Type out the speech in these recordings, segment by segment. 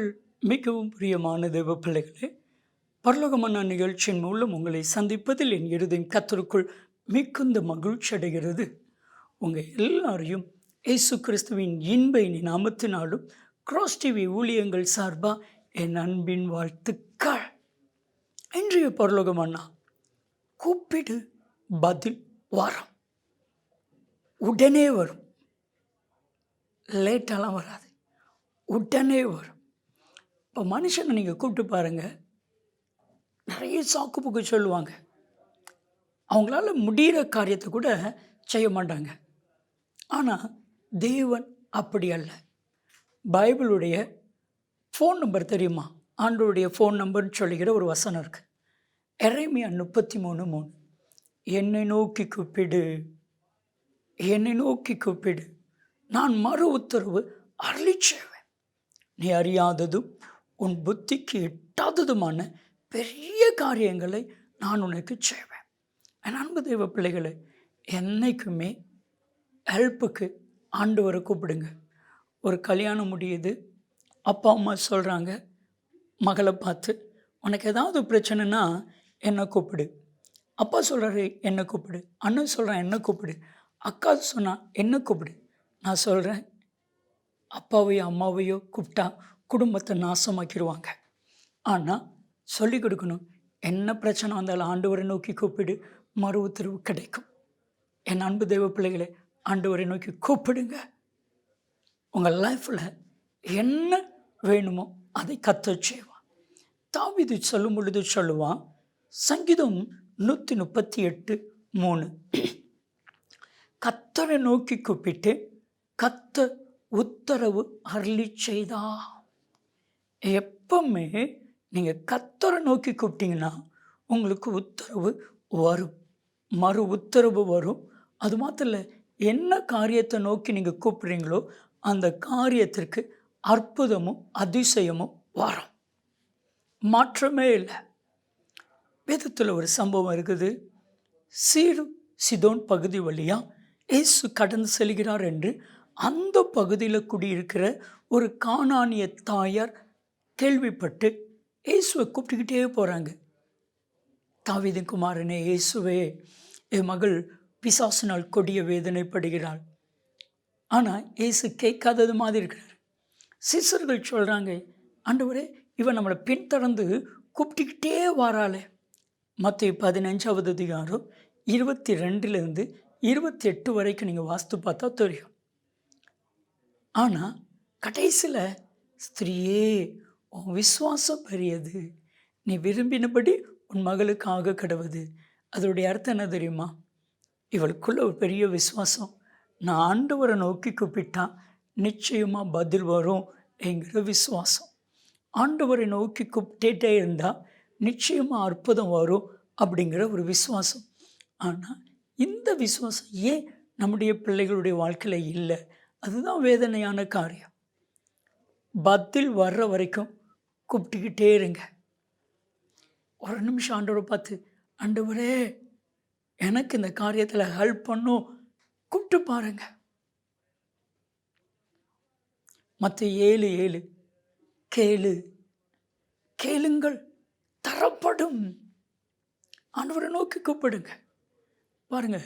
கத்தருக்குள் மிகவும் பிரியமான தேவ பிள்ளைகளே பரலோகமன்னா நிகழ்ச்சியின் மூலம் உங்களை சந்திப்பதில் என் இருதயம் கத்தருக்குள் மிகுந்த மகிழ்ச்சி அடைகிறது. உங்கள் எல்லாரையும் இயேசு கிறிஸ்துவின் இன்பை நாமத்தினாலும் கிராஸ் டிவி ஊழியங்கள் சார்பாக என் அன்பின் வாழ்த்துக்கள். இன்றைய பரலோகமன்னா கூப்பிடு பதில் வாரம். உடனே வரும். லேட்டாலாம் வராது. உடனே வரும். இப்போ மனுஷனை நீங்கள் கூப்பிட்டு பாருங்கள் நிறைய சாக்கு போக்கு சொல்லுவாங்க. அவங்களால முடிகிற காரியத்தை கூட செய்ய மாட்டாங்க. ஆனால் தேவன் அப்படி அல்ல. பைபிளுடைய ஃபோன் நம்பர் தெரியுமா? ஆண்டோடைய ஃபோன் நம்பர்னு சொல்லுகிற ஒரு வசனம் இருக்குது எரேமியா முப்பத்தி மூணு. மூணு என்னை நோக்கி கூப்பிடு. என்னை நோக்கி கூப்பிடு. நான் மறு உத்தரவு அருளி செய்வேன். நீ அறியாததும் உன் புத்திக்கு எட்டாததுமான பெரிய காரியங்களை நான் உனக்கு செய்வேன். என் அன்பு தெய்வ பிள்ளைகளை என்றைக்குமே ஹெல்ப்புக்கு ஆண்டவரை கூப்பிடுங்க. ஒரு கல்யாணம் முடியுது அப்பா அம்மா சொல்கிறாங்க மகளை பார்த்து உனக்கு ஏதாவது பிரச்சனைனா என்னை கூப்பிடு. அப்பா சொல்கிறாரு என்னை கூப்பிடு. அண்ணன் சொல்கிறான் என்னை கூப்பிடு. அக்கா சொன்னால் என்னை கூப்பிடு. நான் சொல்கிறேன் அப்பாவையோ அம்மாவையோ கூப்பிட்டா குடும்பத்தை நாசமாக்கிடுவாங்க ஆனால் சொல்லி கொடுக்கணும். என்ன பிரச்சனை வந்தாலும் ஆண்டவரை நோக்கி கூப்பிடு மறு உத்தரவு கிடைக்கும். என் அன்பு தெய்வ பிள்ளைகளை ஆண்டவரை நோக்கி கூப்பிடுங்க. உங்கள் லைஃப்பில் என்ன வேணுமோ அதை கத்த செய்வான் தாவிது சொல்லும் பொழுது சொல்லுவான் சங்கீதம் நூற்றி முப்பத்தி எட்டு மூணு. கத்தரை நோக்கி கூப்பிட்டு கத்த உத்தரவு அருளி செய்தான் எப்பவுமே நீங்கள் கத்தரை நோக்கி கூப்பிட்டீங்கன்னா உங்களுக்கு உத்தரவு வரும். மறு உத்தரவு வரும். அது மாத்திரம் இல்லை என்ன காரியத்தை நோக்கி நீங்கள் கூப்பிட்றீங்களோ அந்த காரியத்திற்கு அற்புதமும் அதிசயமும் வரும். மாற்றமே இல்லை. வேதத்தில் ஒரு சம்பவம் இருக்குது. சீரு சிதோன் பகுதி வழியாக இயேசு கடந்து செல்கிறார் என்று அந்த பகுதியில் குடியிருக்கிற ஒரு காணானிய தாயார் கேள்விப்பட்டு இயேசுவை கூப்பிட்டுக்கிட்டே போகிறாங்க தாவிதன் குமாரனே இயேசுவே என் மகள் பிசாசினால் கொடிய வேதனைப்படுகிறாள். ஆனால் இயேசு கேட்காதது மாதிரி இருக்கிறார். சிசர்கள் சொல்கிறாங்க ஆண்டவரே இவன் நம்மளை பின்தொடர்ந்து கூப்பிட்டுக்கிட்டே வராளே. மற்ற பதினஞ்சாவது அதிகாரம் இருபத்தி ரெண்டுலேருந்து இருபத்தி எட்டு வரைக்கும் நீங்கள் வாஸ்து பார்த்தா தெரியும். ஆனால் கடைசியில் ஸ்திரீயே உன் விசுவாசம் பெரியது. நீ விரும்பினபடி உன் மகளுக்காக கிடவுது. அதோடைய அர்த்தம் என்ன தெரியுமா? இவளுக்குள்ள ஒரு பெரிய விசுவாசம். நான் ஆண்டவரை நோக்கி கூப்பிட்டா நிச்சயமாக பதில் வரும் என்கிற விசுவாசம். ஆண்டவரை நோக்கி கூப்பிட்டே இருந்தால் நிச்சயமாக அற்புதம் வரும் அப்படிங்கிற ஒரு விசுவாசம். ஆனால் இந்த விசுவாசம் ஏன் நம்முடைய பிள்ளைகளுடைய வாழ்க்கையில் இல்லை? அதுதான் வேதனையான காரியம். பதில் வர்ற வரைக்கும் கூப்பிட்டுக்கிட்டே இருங்க. ஒரு நிமிஷம் ஆண்டவரை பார்த்து ஆண்டவரே எனக்கு இந்த காரியத்தில் ஹெல்ப் பண்ணும். கூப்பிட்டு பாருங்க. மற்ற ஏழு ஏழு. கேளு. கேளுங்கள். தரப்படும். ஆண்டவரை நோக்கி கூப்பிடுங்க. பாருங்க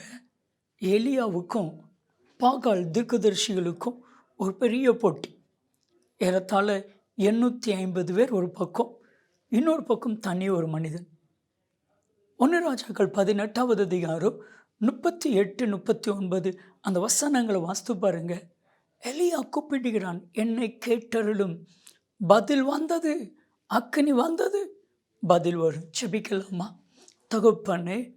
எலியாவுக்கும் பாகால் தீர்க்கதரிசிகளுக்கும் ஒரு பெரிய போட்டி. ஏறத்தாழ எண்ணூற்றி ஐம்பது பேர் ஒரு பக்கம் இன்னொரு பக்கம் தனி ஒரு மனிதன். ஒன்று ராஜாக்கள் பதினெட்டாவது அதிகாரம் முப்பத்தி எட்டு முப்பத்தி ஒன்பது அந்த வசனங்களை வாஸ்து பாருங்க. எலியா கூப்பிடுகிறான் என்னை கேட்டருளும். பதில் வந்தது அக்கினி வந்தது. பதில் வரும். செபிக்கலாமா தகுப்பனே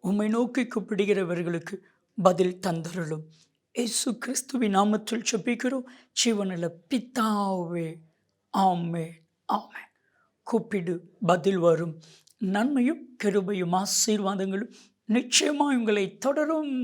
உம்மை நோக்கி கூப்பிடுகிறவர்களுக்கு பதில் தந்தருளும். இயேசு கிறிஸ்துவின் நாமத்தில் செபிக்கிறோம் ஜீவனில் பித்தாவே ஆமே ஆமே. கூப்பிடு பதில் வரும். நன்மையும் கிருபையும் ஆசீர்வாதங்களும் நிச்சயமாக உங்களை தொடரும்.